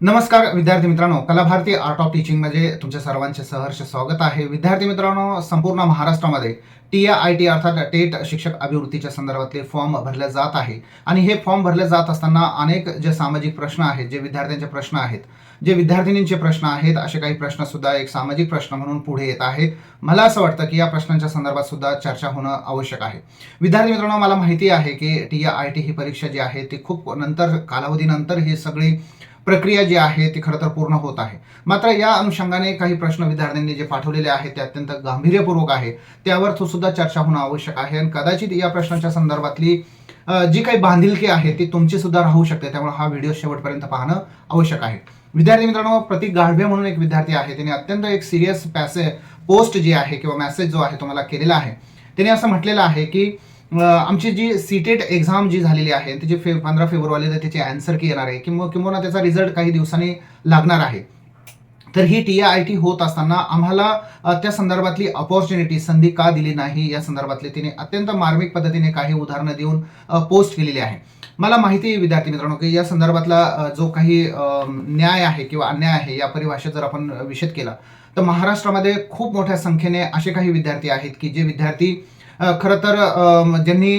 नमस्कार विद्यार्थी मित्रांनो. कलाभारती आर्ट ऑफ टीचिंगमध्ये तुमच्या सर्वांचे सहर्ष स्वागत आहे. विद्यार्थी मित्रांनो संपूर्ण महाराष्ट्रामध्ये टी आय टी अर्थात टेट शिक्षक अभिवृत्तीच्या संदर्भातले फॉर्म भरले जात आहे. आणि हे फॉर्म भरले जात असताना अनेक जे सामाजिक प्रश्न आहेत जे विद्यार्थ्यांचे प्रश्न आहेत जे विद्यार्थिनींचे प्रश्न आहेत असे काही प्रश्न सुद्धा एक सामाजिक प्रश्न म्हणून पुढे येत आहे. मला असं वाटतं की या प्रश्नांच्या संदर्भात सुद्धा चर्चा होणं आवश्यक आहे. विद्यार्थी मित्रांनो मला माहिती आहे की टी आय टी ही परीक्षा जी आहे ती खूप नंतर कालावधीनंतर ही सगळी प्रक्रिया जी आहे ती खरं तर पूर्ण होत आहे. मात्र या अनुषंगाने काही प्रश्न विद्यार्थ्यांनी जे पाठवलेले आहेत ते अत्यंत गांभीर्यपूर्वक आहे. त्यावर तो सुद्धा चर्चा होणं आवश्यक आहे. आणि कदाचित या प्रश्नाच्या संदर्भातली जी काही बांधिलकी आहे ती तुमची सुद्धा राहू शकते. त्यामुळे हा व्हिडिओ शेवटपर्यंत पाहणं आवश्यक आहे. विद्यार्थी मित्रांनो प्रतीक गाढवे म्हणून एक विद्यार्थी आहे. त्याने अत्यंत एक सिरियस पॅसे पोस्ट जी आहे किंवा मेसेज जो आहे तुम्हाला केलेला आहे. त्याने असं म्हटलेलं आहे की आमची जी सीटेट एक्झाम जी झालेली आहे त्याची फे पंधरा फेब्रुवारीला त्याची अँसर की येणार आहे. किंवा किंवा त्याचा रिझल्ट काही दिवसांनी लागणार आहे. तर ही टी आय टी होत असताना आम्हाला त्या संदर्भातली अपॉर्च्युनिटी संधी का दिली नाही या संदर्भातले तिने अत्यंत मार्मिक पद्धतीने काही उदाहरणं देऊन पोस्ट केलेली आहे. मला माहिती आहे विद्यार्थी मित्रांनो की या संदर्भातला जो काही न्याय आहे किंवा अन्याय आहे या परिभाषेत जर आपण विषद केला तर महाराष्ट्रामध्ये खूप मोठ्या संख्येने असे काही विद्यार्थी आहेत की जे विद्यार्थी खरं तर ज्यांनी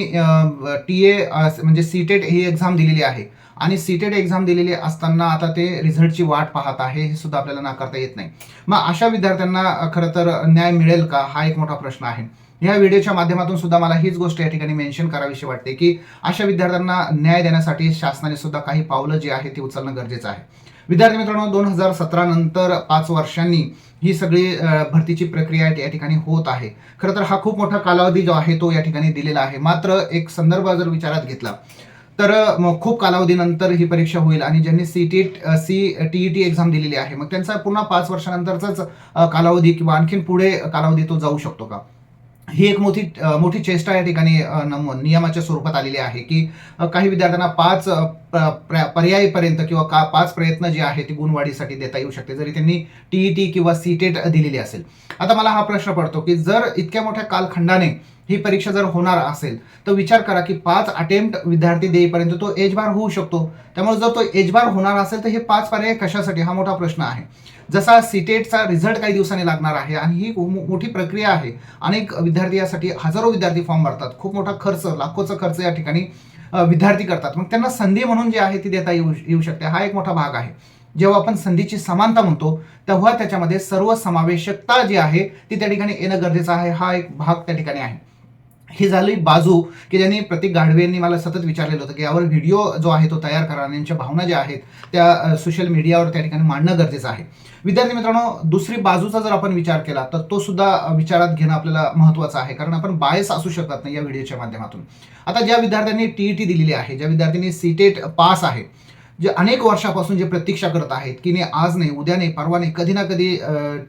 टी ए म्हणजे सीटेट ही एक्झाम दिलेली आहे. आणि सीटेड एक्झाम दिलेली असताना आता ते रिझल्टची वाट पाहत आहे हे सुद्धा आपल्याला नाकारता येत नाही. मग अशा विद्यार्थ्यांना खरं तर न्याय मिळेल का? हा एक मोठा प्रश्न आहे. या व्हिडिओच्या माध्यमातून सुद्धा मला हीच गोष्ट या ठिकाणी मेन्शन करावीशी वाटते की अशा विद्यार्थ्यांना न्याय देण्यासाठी शासनाने सुद्धा काही पावलं जी आहे ती उचलणं गरजेचं आहे. विद्यार्थी मित्रांनो दोन हजार सतरा नंतर पाच वर्षांनी ही सगळी भरतीची प्रक्रिया या ठिकाणी होत आहे. खरं तर हा खूप मोठा कालावधी जो आहे तो या ठिकाणी दिलेला आहे. मात्र एक संदर्भ जर विचारात घेतला तर मग खूप कालावधीनंतर ही परीक्षा होईल आणि ज्यांनी C T C T E T exam दिलेली आहे मग त्यांचा पुन्हा पाच वर्षानंतरचाच कालावधी किंवा आणखीन पुढे कालावधी तो जाऊ शकतो का? ही एक मोठी मोठी चेष्टा या ठिकाणी नम- नियमाच्या स्वरूपात आलेली आहे की काही विद्यार्थ्यांना पाच प- प्र- पर्यायीपर्यंत किंवा का पाच प्रयत्न जे आहे ते गुणवाढीसाठी देता येऊ शकते. जरी त्यांनी टीई टी किंवा सी टेट दिलेली असेल. आता मला हा प्रश्न पडतो की जर इतक्या मोठ्या कालखंडाने ही परीक्षा जर होणार असेल तर विचार करा की पाच अटेम्प्ट विद्यार्थी देईपर्यंत तो एज बार होऊ शकतो. त्यामुळे जर तो एज बार होणार असेल तर हे पाच पर्याय कशासाठी? हा मोठा प्रश्न आहे. जसा सीटेटचा रिझल्ट काही दिवसांनी लागणार आहे आणि ही मो- मोठी प्रक्रिया आहे अनेक विद्यार्थी यासाठी हजारो विद्यार्थी फॉर्म भरतात. खूप मोठा खर्च लाखोचा खर्च या ठिकाणी विद्यार्थी करतात. मग त्यांना संधी म्हणून जी आहे ती देता येऊ येऊ शकते. हा एक मोठा भाग आहे. जेव्हा आपण संधीची समानता म्हणतो तेव्हा त्याच्यामध्ये सर्व समावेशकता जी आहे ती त्या ठिकाणी येणं गरजेचं आहे. हा एक भाग त्या ठिकाणी आहे. ही झाली बाजू की ज्यांनी प्रतीक गाढवे यांनी मला सतत विचारलेलं होतं की यावर व्हिडिओ जो आहे तो तयार करा आणि यांच्या भावना ज्या आहेत त्या सोशल मीडियावर त्या ठिकाणी मांडणं गरजेचं आहे. विद्यार्थी मित्रांनो दुसरी बाजूचा जर आपण विचार केला तर तो सुद्धा विचारात घेणं आपल्याला महत्त्वाचं आहे कारण आपण बायस असू शकत नाही या व्हिडिओच्या माध्यमातून. आता ज्या विद्यार्थ्यांनी टी टी दिलेली आहे ज्या विद्यार्थ्यांनी सीटेट पास आहे जे अनेक वर्षापासून जे प्रतीक्षा करत आहेत की नाही आज नाही उद्या नाही परवा नाही कधी ना कधी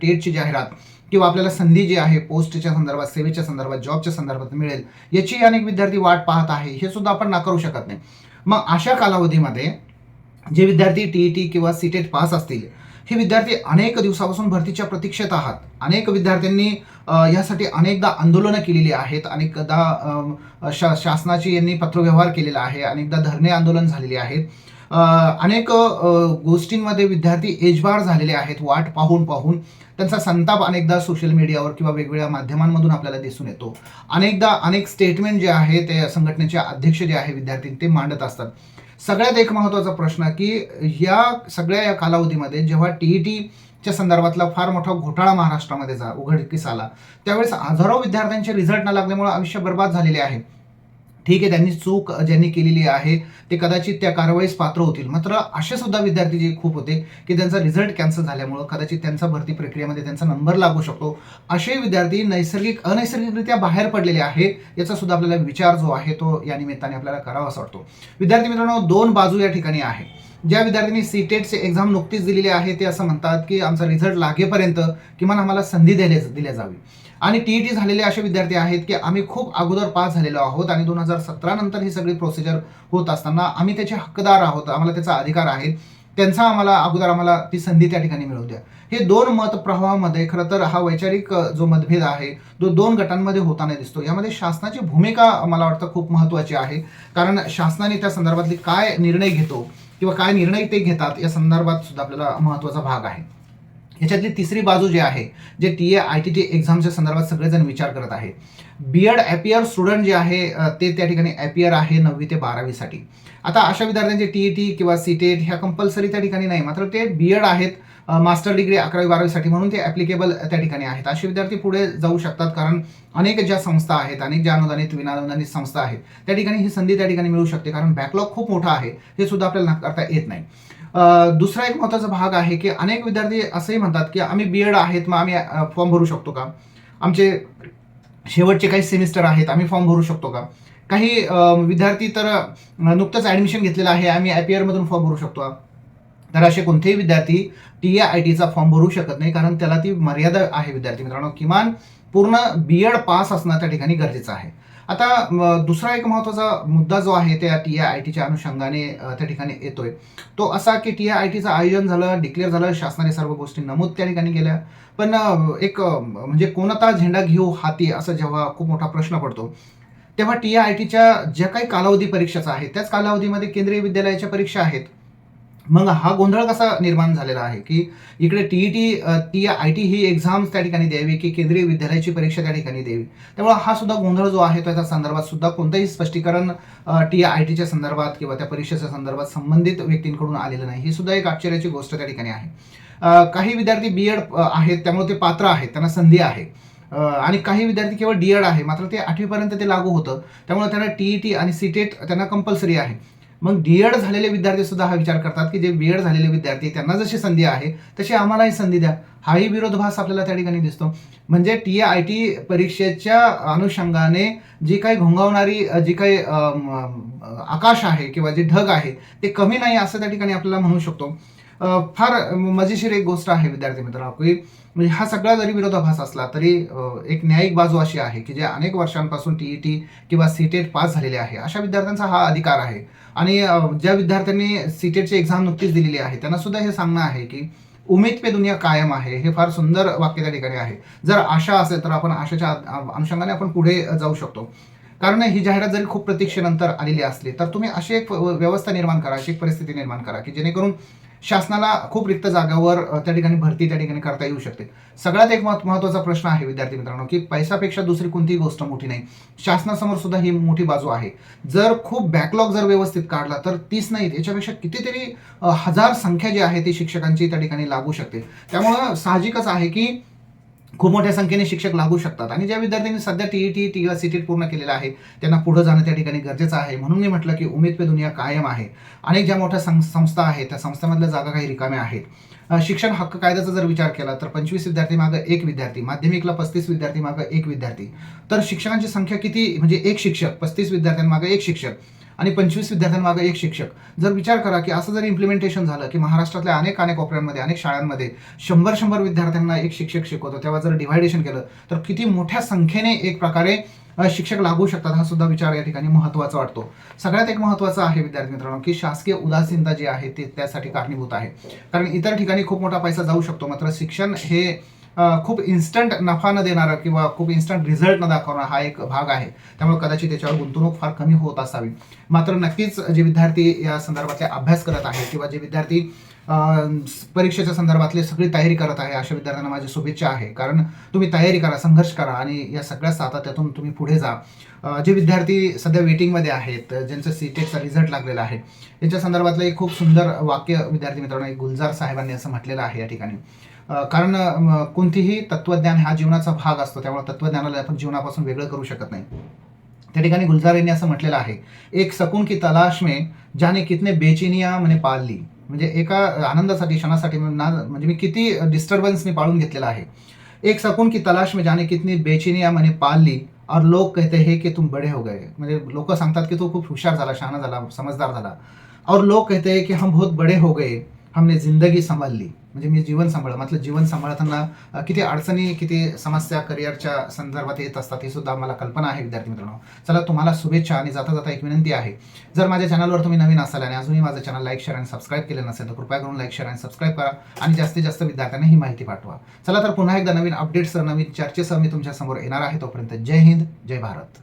टेटची जाहिरात किंवा आपल्याला संधी जी आहे पोस्टच्या संदर्भात सेवेच्या संदर्भात जॉबच्या संदर्भात मिळेल याची अनेक विद्यार्थी वाट पाहत आहे हे सुद्धा आपण नाकारू शकत नाही. मग अशा कालावधीमध्ये जे विद्यार्थी टी ई टी किंवा सीटेट पास असतील हे विद्यार्थी अनेक दिवसापासून भरतीच्या प्रतीक्षेत आहात. अनेक विद्यार्थ्यांनी यासाठी अनेकदा आंदोलनं केलेली आहेत अनेकदा शा शासनाची यांनी पत्रव्यवहार केलेला आहे अनेकदा धरणे आंदोलन झालेली आहेत. अनेक गोष्टींमध्ये विद्यार्थी एजबार झालेले आहेत वाट पाहून पाहून. त्यांचा संताप अनेकदा सोशल मीडियावर किंवा वेगवेगळ्या माध्यमांमधून आपल्याला दिसून येतो. अनेकदा अनेक स्टेटमेंट जे आहे ते संघटनेचे अध्यक्ष जे आहे विद्यार्थी ते मांडत असतात. सगळ्यात एक महत्त्वाचा प्रश्न की या सगळ्या या कालावधीमध्ये जेव्हा टी ई टीच्या संदर्भातला फार मोठा घोटाळा महाराष्ट्रामध्ये जा उघडकीस आला त्यावेळेस हजारो विद्यार्थ्यांचे रिझल्ट न लागल्यामुळे आयुष्य बर्बाद झालेले आहे. ठीक आहे त्यांनी चूक ज्यांनी केलेली आहे ते कदाचित त्या कारवाईस पात्र होतील. मात्र असे सुद्धा विद्यार्थी जे खूप होते की त्यांचा रिझल्ट कॅन्सल झाल्यामुळं कदाचित त्यांचा भरती प्रक्रियेमध्ये त्यांचा नंबर लागू शकतो. असे विद्यार्थी नैसर्गिक अनैसर्गिकरित्या बाहेर पडलेले आहेत याचा सुद्धा आपल्याला विचार जो आहे तो या निमित्ताने आपल्याला करावासा वाटतो. विद्यार्थी मित्रांनो दोन बाजू या ठिकाणी आहे. ज्या विद्यार्थ्यांनी सी टेटचे एक्झाम नुकतीच दिलेली आहे ते असं म्हणतात की आमचा रिझल्ट लागेपर्यंत किमान आम्हाला संधी दिल्या दिल्या जावी. आणि टी टी झालेले असे विद्यार्थी आहेत की आम्ही खूप अगोदर पास झालेलो आहोत आणि दोन हजार सतरा नंतर ही सगळी प्रोसिजर होत असताना आम्ही त्याचे हक्कदार आहोत आम्हाला त्याचा अधिकार आहे. त्यांचा आम्हाला अगोदर आम्हाला ती संधी त्या ठिकाणी मिळू द्या. हे दोन मत प्रवाहामध्ये खरं तर हा वैचारिक जो मतभेद आहे तो दोन गटांमध्ये होताना दिसतो. यामध्ये शासनाची भूमिका मला वाटतं खूप महत्त्वाची आहे. कारण शासनाने त्या संदर्भातली काय निर्णय घेतो किंवा काय निर्णय ते घेतात या संदर्भात सुद्धा आपल्याला महत्त्वाचा भाग आहे. याच्यातली तिसरी बाजू जी आहे जे T A I T T एक्झामच्या संदर्भात सगळेजण विचार करत आहे. बी एड ॲपियर स्टुडंट जे आहे ते त्या ठिकाणी ॲपियर आहे नववी ते बारावीसाठी. आता अशा विद्यार्थ्यांचे टी ई टी किंवा सी टेट ह्या कंपल्सरी त्या ठिकाणी नाही मात्र ते बी एड आहेत मास्टर डिग्री अकरावी बारावीसाठी म्हणून ते ॲप्लिकेबल त्या ठिकाणी आहेत. असे विद्यार्थी पुढे जाऊ शकतात कारण अनेक ज्या संस्था आहेत अनेक ज्या अनुदानित विनानुदानित संस्था आहेत त्या ठिकाणी ही संधी त्या ठिकाणी मिळू शकते कारण बॅकलॉग खूप मोठा आहे हे सुद्धा आपल्याला नाकारता येत नाही. दुसरा एक महत्त्वाचा भाग आहे की अनेक विद्यार्थी असंही म्हणतात की आम्ही बी एड आहेत मग आम्ही फॉर्म भरू शकतो का? आमचे शेवटचे काही सेमिस्टर आहेत आम्ही फॉर्म भरू शकतो का? काही विद्यार्थी तर नुकतंच ॲडमिशन घेतलेलं आहे आम्ही आय पी आरमधून फॉर्म भरू शकतो. का तर असे कोणतेही विद्यार्थी टी ए आय टीचा फॉर्म भरू शकत नाही कारण त्याला ती मर्यादा आहे विद्यार्थी मित्रांनो. किमान पूर्ण बी एड पास असणं त्या ठिकाणी गरजेचं आहे. आता दुसरा एक महत्त्वाचा मुद्दा जो आहे त्या टी आय आय टीच्या अनुषंगाने त्या ठिकाणी येतोय. तो असा की टी आय आय टीचं आयोजन झालं डिक्लेअर झालं शासनाने सर्व गोष्टी नमूद त्या ठिकाणी केल्या. पण एक म्हणजे कोणता झेंडा घेऊ हाती असा जेव्हा खूप मोठा प्रश्न पडतो तेव्हा टी आय आय टीच्या ज्या काही कालावधी परीक्षाचा आहे त्याच कालावधीमध्ये केंद्रीय विद्यालयाच्या परीक्षा आहेत. मग हा गोंधळ कसा निर्माण झालेला आहे? की इकडे T E T T I T he exam त्या ठिकाणी द्यावी की केंद्रीय विद्यालयाची परीक्षा त्या ठिकाणी द्यावी? त्यामुळे हा सुद्धा गोंधळ जो आहे त्याच्या संदर्भात सुद्धा कोणतंही स्पष्टीकरण टी आय टीच्या संदर्भात किंवा त्या परीक्षेच्या संदर्भात संबंधित व्यक्तींकडून आलेलं नाही. ही सुद्धा एक आश्चर्याची गोष्ट त्या ठिकाणी आहे. काही विद्यार्थी बी एड आहेत त्यामुळे ते पात्र आहेत त्यांना संधी आहे. आणि काही विद्यार्थी केवळ डी एड आहे मात्र ते आठवीपर्यंत ते लागू होतं. त्यामुळे त्यांना टी ई टी आणि सी टेट त्यांना कंपल्सरी आहे. मग डी एड झालेले विद्यार्थी सुद्धा हा विचार करतात की जे बी एड झालेले विद्यार्थी त्यांना जशी संधी आहे तशी आम्हालाही संधी द्या. हाही विरोधाभास आपल्याला त्या ठिकाणी दिसतो. म्हणजे टी आय टी परीक्षेच्या अनुषंगाने जी काही घोंगावणारी जी काही आकाश आहे किंवा जे ढग आहे ते कमी नाही असं त्या ठिकाणी आपल्याला म्हणू शकतो. फार मजेशीर एक गोष्ट आहे विद्यार्थी मित्रांनो की म्हणजे हा सगळा जरी विरोधाभास असला तरी एक न्यायिक बाजू अशी आहे की जे अनेक वर्षांपासून टी ई टी किंवा सी टेट पास झालेले आहे अशा विद्यार्थ्यांचा हा अधिकार आहे. आणि ज्या विद्यार्थ्यांनी सी टेटची एक्झाम नुकतीच दिलेली आहे त्यांना सुद्धा हे सांगणं आहे की उमेद पे दुनिया कायम आहे हे फार सुंदर वाक्य त्या ठिकाणी आहे. जर आशा असेल तर आपण आशाच्या अनुषंगाने आपण पुढे जाऊ शकतो. कारण ही जाहिरात जरी खूप प्रतीक्षेनंतर आलेली असली तर तुम्ही अशी एक व्यवस्था निर्माण करा अशी एक परिस्थिती निर्माण करा की जेणेकरून शासनाला खूप रिक्त जागावर त्या ठिकाणी भरती त्या ठिकाणी करता येऊ शकते. सगळ्यात एक महत्- महत्त्वाचा प्रश्न आहे विद्यार्थी मित्रांनो की पैशापेक्षा दुसरी कोणतीही गोष्ट मोठी नाही. शासनासमोर सुद्धा ही मोठी बाजू आहे. जर खूप बॅकलॉग जर व्यवस्थित काढला तर तीच नाही. याच्यापेक्षा कितीतरी हजार संख्या जी आहे ती शिक्षकांची त्या ठिकाणी लागू शकते. त्यामुळं साहजिकच आहे की खूप मोठ्या संख्येने शिक्षक लागू शकतात. आणि ज्या विद्यार्थ्यांनी सध्या T E T T C T पूर्ण केलेलं आहे त्यांना पुढे जाणं त्या ठिकाणी गरजेचं आहे. म्हणून मी म्हटलं की उमेद पे दुनिया कायम आहे. अनेक ज्या मोठ्या सं- संस्था आहेत त्या संस्थांमधल्या जागा काही रिकाम्या आहेत. शिक्षण हक्क कायद्याचा जर विचार केला तर पंचवीस विद्यार्थी मागं एक विद्यार्थी माध्यमिकला पस्तीस विद्यार्थी मागं एक विद्यार्थी. तर शिक्षकांची संख्या किती? म्हणजे एक शिक्षक पस्तीस विद्यार्थ्यांमागं एक शिक्षक आणि पंचवीस विद्यार्थ्यांमागं एक शिक्षक. जर विचार करा की असं जर इम्प्लिमेंटेशन झालं की महाराष्ट्रातल्या अनेक अनेक कोपऱ्यांमध्ये अनेक शाळांमध्ये शंभर शंभर विद्यार्थ्यांना एक शिक्षक शिकवतो तेव्हा जर डिव्हायडेशन केलं तर किती मोठ्या संख्येने एक प्रकारे शिक्षक लागू शकतात हा सुद्धा विचार या ठिकाणी महत्त्वाचा वाटतो. सगळ्यात एक महत्त्वाचा आहे विद्यार्थी मित्रांनो की शासकीय उदासीनता जी आहे ती त्यासाठी कारणीभूत आहे. कारण इतर ठिकाणी खूप मोठा पैसा जाऊ शकतो मात्र शिक्षण हे खूप इन्स्टंट नफा न देणारं किंवा खूप इन्स्टंट रिझल्ट न दाखवणारा हा एक भाग आहे. त्यामुळे कदाचित त्याच्यावर गुंतवणूक फार कमी होत असावी. मात्र नक्कीच जे विद्यार्थी या संदर्भातले अभ्यास करत आहेत किंवा जे विद्यार्थी परीक्षेच्या संदर्भातली सगळी तयारी करत आहे अशा विद्यार्थ्यांना माझी शुभेच्छा आहे. कारण तुम्ही तयारी करा संघर्ष करा आणि या सगळ्या सातत्यातून तुम्ही पुढे जा. जे विद्यार्थी सध्या वेटिंगमध्ये आहेत ज्यांचं सी टेकचा रिझल्ट लागलेला आहे यांच्या संदर्भातलं एक खूप सुंदर वाक्य विद्यार्थी मित्रांनो एक गुलजार साहेबांनी असं म्हटलेलं आहे या ठिकाणी. कारण कोणतीही तत्वज्ञान हा जीवनाचा भाग असतो. त्यामुळे तत्वज्ञानाला आपण जीवनापासून वेगळं करू शकत नाही. त्या ठिकाणी गुलजार यांनी असं म्हटलेलं आहे एक सकून की तलाश में जाने कितने बेचैनिया म्हणे पाल ली. म्हणजे एका आनंदासाठी क्षणासाठी ना म्हणजे मी किती डिस्टर्बन्स मी पाळून घेतलेला आहे. एक सकून की तलाश में जाने कितनी बेचैनिया म्हणे पाल ली और लोक कहते हैं की तुम बड़े हो गए. म्हणजे लोक सांगतात की तू खूप हुशार झाला शहाणा झाला समजदार झाला. और लोक कहते हैं की हम बहुत बड़े हो गए. हमने जिंदगी संभाळली म्हणजे मी जीवन सांभाळ म्हटलं जीवन सांभाळताना किती अडचणी किती समस्या करिअरच्या संदर्भात येत असतात ही सुद्धा मला कल्पना आहे विद्यार्थी मित्रांनो. चला तुम्हाला शुभेच्छा आणि जाता जाता एक विनंती आहे. जर माझ्या चॅनलवर तुम्ही नवीन असाल आणि अजूनही माझं चॅनल लाईक शेअर आणि सबस्क्राईब केलं नसेल तर कृपया करून लाईक शेअर आणि सबस्क्राईब करा आणि जास्तीत जास्त विद्यार्थ्यांना ही माहिती पाठवा. चला तर पुन्हा एकदा नवीन अपडेट्ससह नवीन चर्चेसह मी तुमच्यासमोर येणार आहे. तोपर्यंत जय हिंद जय भारत.